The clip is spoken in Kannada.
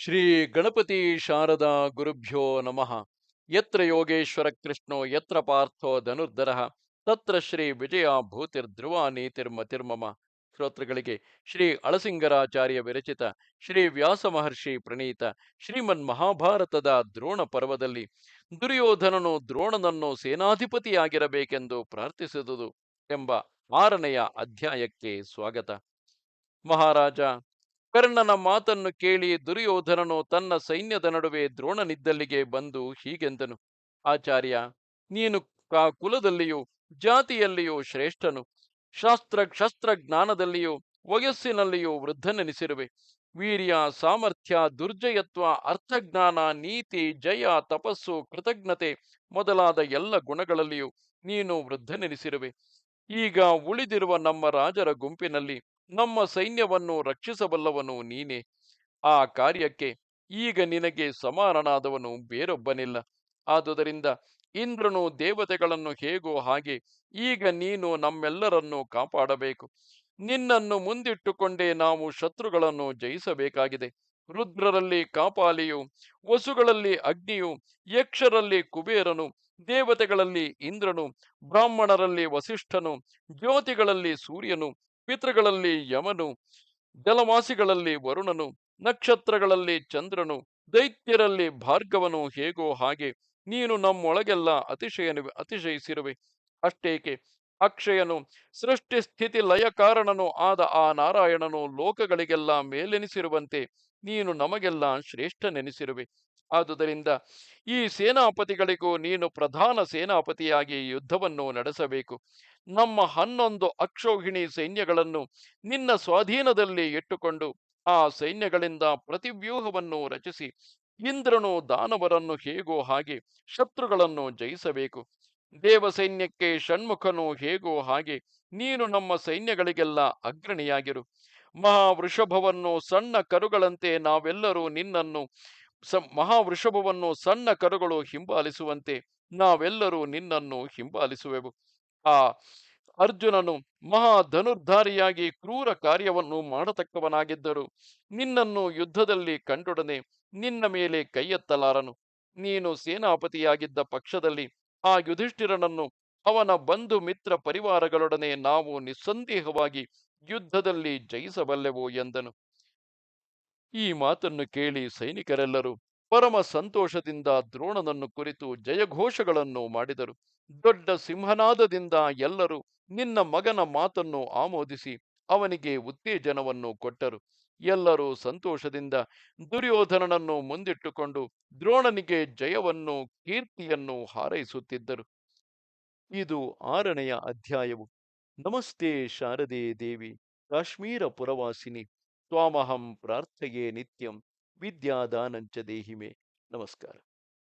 ಶ್ರೀ ಗಣಪತಿ ಶಾರದಾ ಗುರುಭ್ಯೋ ನಮಃ. ಯತ್ರ ಯೋಗೇಶ್ವರ ಕೃಷ್ಣೋ, ಯತ್ರ ಪಾರ್ಥೋ ಧನುರ್ಧರ. ತತ್ರ ಶ್ರೀ ವಿಜಯ ಭೂತಿರ್ಧ್ರುವ ನೀತಿರ್ಮತಿರ್ಮಮ ಶ್ರೋತೃಗಳಿಗೆ ಶ್ರೀ ಅಳಸಿಂಗರಾಚಾರ್ಯ ವಿರಚಿತ ಶ್ರೀ ವ್ಯಾಸ ಮಹರ್ಷಿ ಪ್ರಣೀತ ಶ್ರೀಮನ್ ಮಹಾಭಾರತದ ದ್ರೋಣ ಪರ್ವದಲ್ಲಿ ದುರ್ಯೋಧನನು ದ್ರೋಣನನ್ನು ಸೇನಾಧಿಪತಿಯಾಗಿರಬೇಕೆಂದು ಪ್ರಾರ್ಥಿಸಿದುದು ಎಂಬ ಆರನೆಯ ಅಧ್ಯಾಯಕ್ಕೆ ಸ್ವಾಗತ. ಮಹಾರಾಜ ಕರ್ಣನ ಮಾತನ್ನು ಕೇಳಿ ದುರ್ಯೋಧನನು ತನ್ನ ಸೈನ್ಯದ ನಡುವೆ ದ್ರೋಣನಿದ್ದಲ್ಲಿಗೆ ಬಂದು ಹೀಗೆಂದನು. ಆಚಾರ್ಯ, ನೀನು ಕಾ ಕುಲದಲ್ಲಿಯೂ, ಜಾತಿಯಲ್ಲಿಯೂ ಶ್ರೇಷ್ಠನು. ಶಾಸ್ತ್ರ ಶಸ್ತ್ರ ಜ್ಞಾನದಲ್ಲಿಯೂ ವಯಸ್ಸಿನಲ್ಲಿಯೂ ವೃದ್ಧನೆನಿಸಿರುವೆ. ವೀರ್ಯ, ಸಾಮರ್ಥ್ಯ, ದುರ್ಜಯತ್ವ, ಅರ್ಥಜ್ಞಾನ, ನೀತಿ, ಜಯ, ತಪಸ್ಸು, ಕೃತಜ್ಞತೆ ಮೊದಲಾದ ಎಲ್ಲ ಗುಣಗಳಲ್ಲಿಯೂ ನೀನು ವೃದ್ಧನೆನಿಸಿರುವೆ. ಈಗ ಉಳಿದಿರುವ ನಮ್ಮ ರಾಜರ ಗುಂಪಿನಲ್ಲಿ ನಮ್ಮ ಸೈನ್ಯವನ್ನು ರಕ್ಷಿಸಬಲ್ಲವನು ನೀನೇ. ಆ ಕಾರ್ಯಕ್ಕೆ ಈಗ ನಿನಗೆ ಸಮಾನನಾದವನು ಬೇರೊಬ್ಬನಿಲ್ಲ. ಆದುದರಿಂದ ಇಂದ್ರನು ದೇವತೆಗಳನ್ನು ಹೇಗೋ ಹಾಗೆ ಈಗ ನೀನು ನಮ್ಮೆಲ್ಲರನ್ನು ಕಾಪಾಡಬೇಕು. ನಿನ್ನನ್ನು ಮುಂದಿಟ್ಟುಕೊಂಡೇ ನಾವು ಶತ್ರುಗಳನ್ನು ಜಯಿಸಬೇಕಾಗಿದೆ. ರುದ್ರರಲ್ಲಿ ಕಾಪಾಲಿಯು, ವಸುಗಳಲ್ಲಿ ಅಗ್ನಿಯು, ಯಕ್ಷರಲ್ಲಿ ಕುಬೇರನು, ದೇವತೆಗಳಲ್ಲಿ ಇಂದ್ರನು, ಬ್ರಾಹ್ಮಣರಲ್ಲಿ ವಸಿಷ್ಠನು, ಜ್ಯೋತಿಗಳಲ್ಲಿ ಸೂರ್ಯನು ಪಿತೃಗಳಲ್ಲಿ ಯಮನು, ಜಲವಾಸಿಗಳಲ್ಲಿ ವರುಣನು, ನಕ್ಷತ್ರಗಳಲ್ಲಿ ಚಂದ್ರನು, ದೈತ್ಯರಲ್ಲಿ ಭಾರ್ಗವನು, ಹೇಗೋ ಹಾಗೆ ನೀನು ನಮ್ಮೊಳಗೆಲ್ಲ ಅತಿಶಯ ಅತಿಶಯಿಸಿರುವೆ. ಅಷ್ಟೇಕೆ? ಅಕ್ಷಯನು ಸೃಷ್ಟಿ ಸ್ಥಿತಿ ಲಯ ಕಾರಣನು ಆದ ಆ ನಾರಾಯಣನು ಲೋಕಗಳಿಗೆಲ್ಲ ಮೇಲೆನಿಸಿರುವಂತೆ ನೀನು ನಮಗೆಲ್ಲ ಶ್ರೇಷ್ಠನೆನಿಸಿರುವೆ. ಆದುದರಿಂದ ಈ ಸೇನಾಪತಿಗಳಿಗೂ ನೀನು ಪ್ರಧಾನ ಸೇನಾಪತಿಯಾಗಿ ಯುದ್ಧವನ್ನು ನಡೆಸಬೇಕು. ನಮ್ಮ ಹನ್ನೊಂದು ಅಕ್ಷೋಹಿಣಿ ಸೈನ್ಯಗಳನ್ನು ನಿನ್ನ ಸ್ವಾಧೀನದಲ್ಲಿ ಇಟ್ಟುಕೊಂಡು ಆ ಸೈನ್ಯಗಳಿಂದ ಪ್ರತಿವ್ಯೂಹವನ್ನು ರಚಿಸಿ, ಇಂದ್ರನು ದಾನವರನ್ನು ಹೇಗೋ ಹಾಗೆ ಶತ್ರುಗಳನ್ನು ಜಯಿಸಬೇಕು. ದೇವ ಸೈನ್ಯಕ್ಕೆ ಷಣ್ಮುಖನು ಹೇಗೋ ಹಾಗೆ ನೀನು ನಮ್ಮ ಸೈನ್ಯಗಳಿಗೆಲ್ಲ ಅಗ್ರಣಿಯಾಗಿರು. ಮಹಾವೃಷಭವನ್ನು ಸಣ್ಣ ಕರುಗಳಂತೆ ನಾವೆಲ್ಲರೂ ನಿನ್ನನ್ನು ಸ, ಮಹಾವೃಷಭವನ್ನು ಸಣ್ಣ ಕರುಗಳು ಹಿಂಬಾಲಿಸುವಂತೆ ನಾವೆಲ್ಲರೂ ನಿನ್ನನ್ನು ಹಿಂಬಾಲಿಸುವೆವು. ಆ ಅರ್ಜುನನು ಮಹಾ ಧನುರ್ಧಾರಿಯಾಗಿ ಕ್ರೂರ ಕಾರ್ಯವನ್ನು ಮಾಡತಕ್ಕವನಾಗಿದ್ದರು. ನಿನ್ನನ್ನು ಯುದ್ಧದಲ್ಲಿ ಕಂಡೊಡನೆ ನಿನ್ನ ಮೇಲೆ ಕೈಯೆತ್ತಲಾರನು. ನೀನು ಸೇನಾಪತಿಯಾಗಿದ್ದ ಪಕ್ಷದಲ್ಲಿ ಆ ಯುಧಿಷ್ಠಿರನನ್ನು ಅವನ ಬಂಧು ಮಿತ್ರ ಪರಿವಾರಗಳೊಡನೆ ನಾವು ನಿಸ್ಸಂದೇಹವಾಗಿ ಯುದ್ಧದಲ್ಲಿ ಜಯಿಸಬಲ್ಲೆವು ಎಂದನು. ಈ ಮಾತನ್ನು ಕೇಳಿ ಸೈನಿಕರೆಲ್ಲರೂ ಪರಮ ಸಂತೋಷದಿಂದ ದ್ರೋಣನನ್ನು ಕುರಿತು ಜಯಘೋಷಗಳನ್ನು ಮಾಡಿದರು. ದೊಡ್ಡ ಸಿಂಹನಾದದಿಂದ ಎಲ್ಲರೂ ನಿನ್ನ ಮಗನ ಮಾತನ್ನು ಆಮೋದಿಸಿ ಅವನಿಗೆ ಉತ್ತೇಜನವನ್ನು ಕೊಟ್ಟರು. ಎಲ್ಲರೂ ಸಂತೋಷದಿಂದ ದುರ್ಯೋಧನನನ್ನು ಮುಂದಿಟ್ಟುಕೊಂಡು ದ್ರೋಣನಿಗೆ ಜಯವನ್ನು, ಕೀರ್ತಿಯನ್ನು ಹಾರೈಸುತ್ತಿದ್ದರು. ಇದು ಆರನೆಯ ಅಧ್ಯಾಯವು. ನಮಸ್ತೆ ಶಾರದೆ ದೇವಿ, ಕಾಶ್ಮೀರ ಪುರವಾಸಿನಿ ಸ್ವಾಮಹಂ ಪ್ರಾರ್ಥಯೇ ನಿತ್ಯಂ, ವಿದ್ಯಾದಾನಂಚ ದೇಹಿಮೆ. ನಮಸ್ಕಾರ.